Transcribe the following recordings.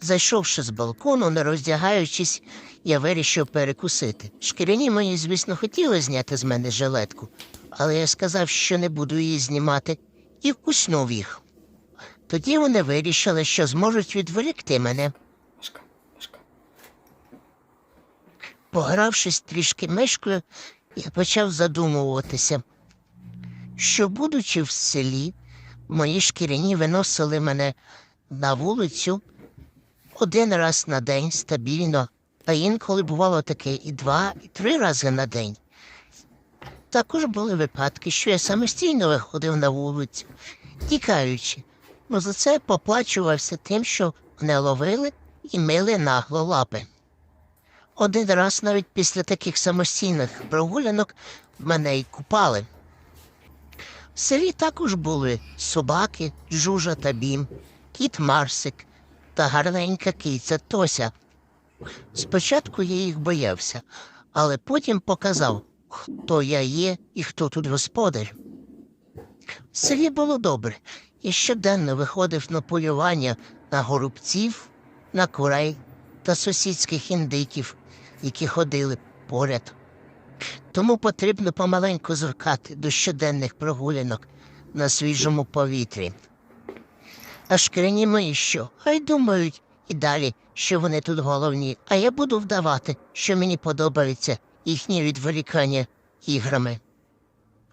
Зайшовши з балкону, не роздягаючись, я вирішив перекусити. Шкіряні мої, звісно, хотіли зняти з мене жилетку, але я сказав, що не буду її знімати, і вкуснув їх. Тоді вони вирішили, що зможуть відволікти мене. Погравшись трішки мишкою, я почав задумуватися, що, будучи в селі, мої шкіряні виносили мене на вулицю один раз на день стабільно, а інколи бувало таке і два, і три рази на день. Також були випадки, що я самостійно виходив на вулицю, тікаючи, но за це поплачувався тим, що мене ловили і мили нагло лапи. Один раз навіть після таких самостійних прогулянок мене й купали. В селі також були собаки, Жужа та Бім, кіт Марсик та гарненька киця Тося. Спочатку я їх боявся, але потім показав, хто я є і хто тут господар. В селі було добре. Я щоденно виходив на полювання на горобців, на курей та сусідських індиків, які ходили поряд. Тому потрібно помаленьку звикати до щоденних прогулянок на свіжому повітрі. А шкіряні мої що? Хай думають і далі, що вони тут головні, а я буду вдавати, що мені подобається їхнє відволікання іграми.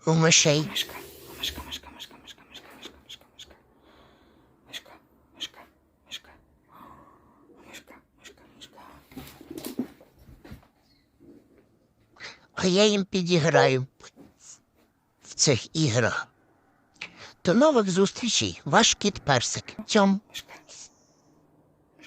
У мишей. Мишка, мишка, мишка, мишка, мишка, мишка, мишка, мишка, мишка. Мишка, мишка, мишка. Мишка, мишка, мишка. а я їм підіграю в цих іграх. До нових зустрічей, ваш кіт персик. Цьом. Мишка.